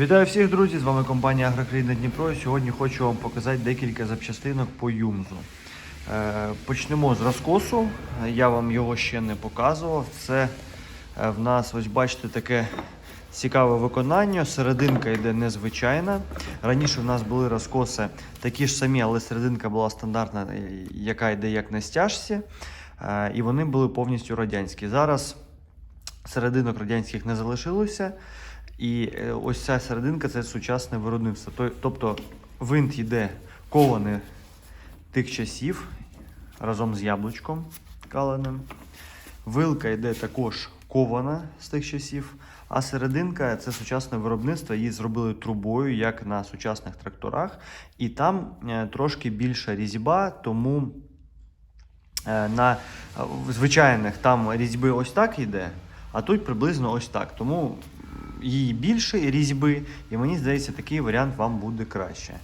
Вітаю всіх, друзі! З вами компанія Агрокраїна Дніпро. Сьогодні хочу вам показати декілька запчастинок по Юмзу. Е, Почнемо з розкосу. Я вам його ще не показував. Це е, в нас, ось бачите, таке цікаве виконання. Серединка йде незвичайна. Раніше в нас були розкоси такі ж самі, але серединка була стандартна, е, яка йде як на стяжці. І вони були повністю радянські. Зараз серединок радянських не залишилося. І е, ось ця серединка це сучасне виробництво. Тобто винт йде кований тих часів разом з яблучком каленим. Вилка йде також кована з тих часів. А серединка це сучасне виробництво. Її зробили трубою, як на сучасних тракторах. І там е, трошки більша різьба, тому Е, на звичайних там різьби ось так йде, а тут приблизно ось так. Тому її більше різьби, і мені здається, такий варіант вам буде краще.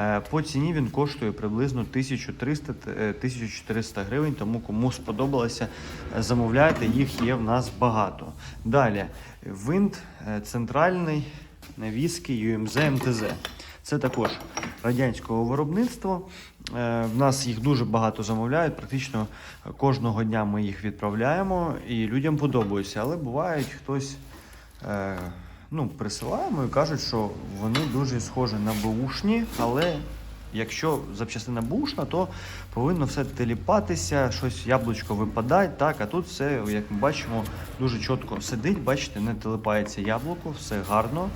Е, По ціні він коштує приблизно 1300-1400 гривень, тому кому сподобалося, е, замовляйте, їх є в нас багато. Далі, винт е, центральний навіски UMZ МТЗ. Це також радянського виробництва. Е, В нас їх дуже багато замовляють. Практично кожного дня ми їх відправляємо і людям подобаються. Але бувають хтось е, ну, присилаємо і кажуть, що вони дуже схожі на бушні, але якщо запчастина бушна, то повинно все теліпатися, щось яблучко випадає. Так, а тут все, як ми бачимо, дуже чітко сидить. Бачите, не телепається яблуко, все гарно.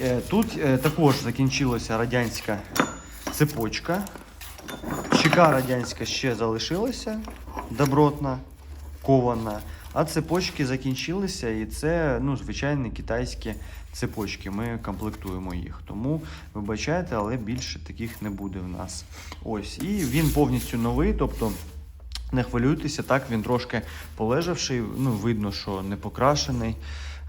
Е, Тут е, також закінчилася радянська цепочка. Чека радянська ще залишилася, добротна, кована, а цепочки закінчилися, і це ну, звичайні китайські цепочки. Ми комплектуємо їх. Тому вибачайте, але більше таких не буде в нас. Ось. І він повністю новий, тобто. Не хвилюйтеся, так він трошки полежавший, ну видно, що не покрашений.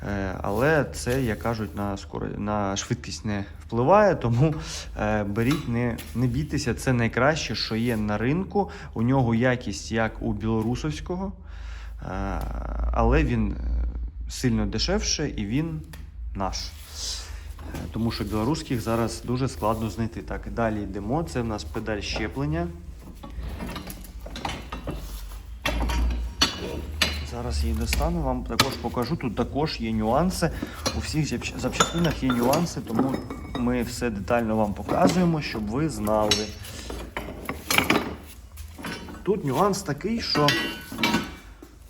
Е, Але це, як кажуть, на скоро на швидкість не впливає, тому е, беріть, не, не бійтеся, це найкраще, що є на ринку. У нього якість як у білорусовського, але він е, сильно дешевше і він наш. Е, Тому що білоруських зараз дуже складно знайти. Так, далі йдемо. Це в нас педаль щеплення. Зараз її достану, вам також покажу. Тут також є нюанси. У всіх запчастинах є нюанси, тому ми все детально вам показуємо, щоб ви знали. Тут нюанс такий, що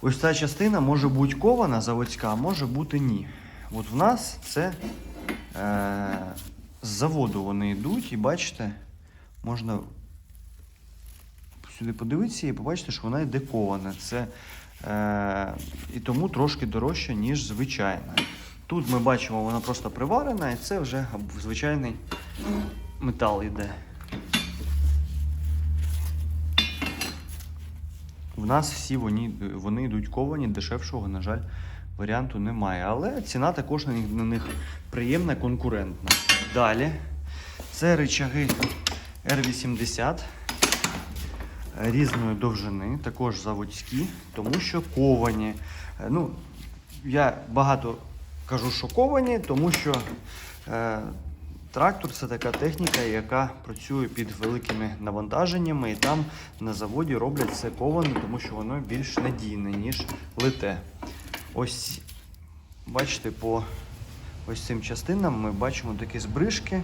ось ця частина може бути кована заводська, а може бути ні. От в нас це е, з заводу вони йдуть, і бачите, можна сюди подивитися і побачите, що вона йде кована. Це, е, і тому трошки дорожча, ніж звичайна. Тут ми бачимо, вона просто приварена, і це вже звичайний метал йде. В нас всі вони, вони йдуть ковані, дешевшого, на жаль, варіанту немає. Але ціна також на них, на них приємна, конкурентна. Далі це рычаги R80 різної довжини, також заводські, тому що ковані. Е, Ну, я багато кажу, що ковані, тому що е, трактор це така техніка, яка працює під великими навантаженнями, і там на заводі роблять це коване, тому що воно більш надійне, ніж лите. Ось, бачите, по ось цим частинам ми бачимо такі збрижки.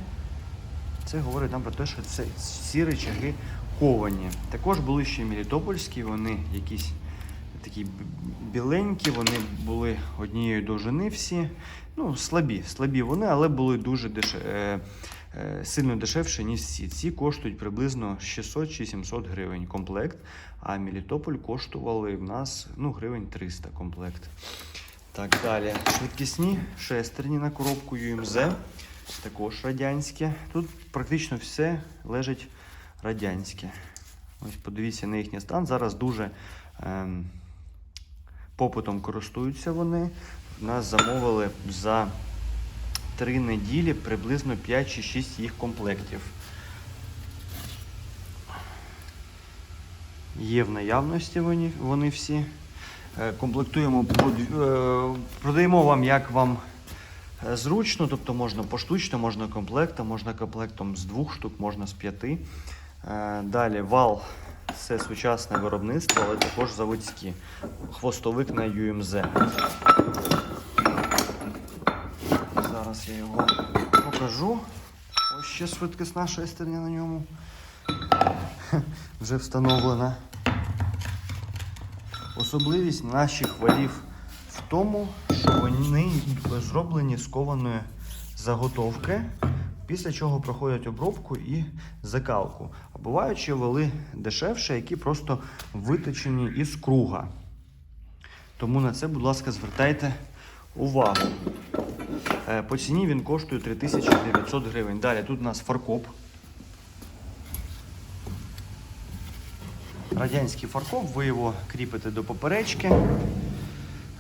Це говорить нам про те, що це ці речаги ковані. Також були ще мелітопольські, вони якісь такі біленькі, вони були однієї довжини всі. Ну, слабі, слабі вони, але були дуже деше... е, е, сильно дешевші, ніж ці. Ці коштують приблизно 600 чи 700 гривень комплект, а Мелітополь коштували в нас ну, гривень 300 комплект. Так, далі. Швидкісні шестерні на коробку UMZ, також радянське. Тут практично все лежить радянське. Ось подивіться на їхній стан. Зараз дуже ем, попитом користуються вони. Нас замовили за 3 неділі приблизно 5 чи 6 їх комплектів. Є в наявності вони, вони всі. Е, Комплектуємо, е, продаємо вам, як вам е, зручно, тобто можна поштучно, можна комплектом, можна комплектом з двох штук, можна з п'яти. Далі вал це сучасне виробництво, але також заводські. Хвостовик на UMZ. Зараз я його покажу. Ось ще швидкісна шестерня на ньому. Вже встановлена. Особливість наших валів в тому, що вони зроблені з кованої заготовки, після чого проходять обробку і закалку. А бувають ще вали дешевше, які просто виточені із круга. Тому на це, будь ласка, звертайте увагу. Е, По ціні він коштує 3900 гривень. Далі тут у нас фаркоп. Радянський фаркоп, ви його кріпите до поперечки.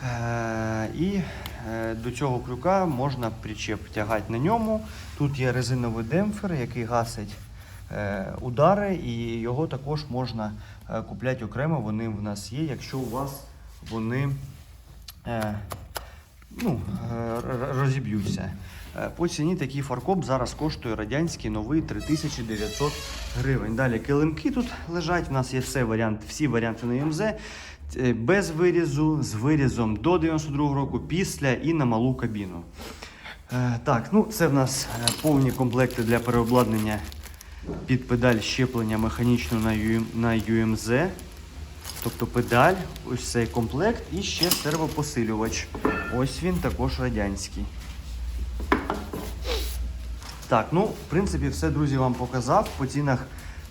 Е, І е, до цього крюка можна причеп тягати на ньому. Тут є резиновий демпфер, який гасить удари, і його також можна е, купляти окремо. Вони в нас є, якщо у вас вони е, ну, е, розіб'ються. Е, По ціні такий фаркоп зараз коштує радянський новий 3900 гривень. Далі килимки тут лежать. У нас є все варіанти, всі варіанти на МЗ. Е, Без вирізу, з вирізом до 92 року, після і на малу кабіну. Е, Так, ну це в нас е, повні комплекти для переобладнання під педаль щеплення механічну на, UM, UMZ. Тобто педаль, ось цей комплект і ще сервопосилювач. Ось він також радянський. Так, ну, в принципі, все, друзі, вам показав. По цінах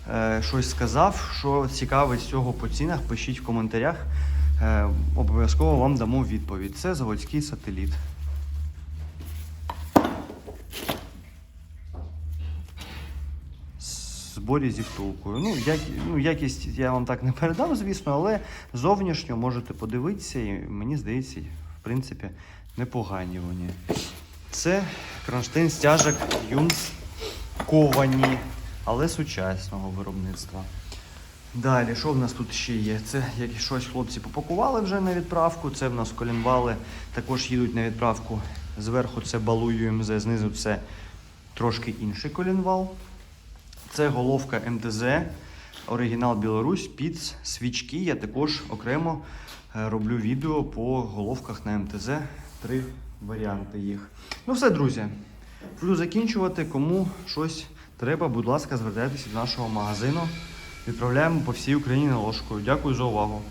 е, щось сказав. Що цікаве з цього по цінах, пишіть в коментарях. Е, обов'язково вам дамо відповідь. Це заводський сателіт. Зборі зі втулкою. Ну, як, ну, якість я вам так не передам, звісно, але зовнішньо можете подивитися, і мені здається, в принципі, непогані вони. Це кронштейн стяжок Юнс ковані, але сучасного виробництва. Далі, що в нас тут ще є? Це як щось хлопці попакували вже на відправку. Це в нас колінвали також їдуть на відправку. Зверху це балу ЮМЗ, знизу це трошки інший колінвал. Це головка МТЗ, оригінал Білорусь, під свічки. Я також окремо е, роблю відео по головках на МТЗ. Три варіанти їх. Ну все, друзі. Буду закінчувати. Кому щось треба, будь ласка, звертайтеся до нашого магазину. Відправляємо по всій Україні наложкою. Дякую за увагу.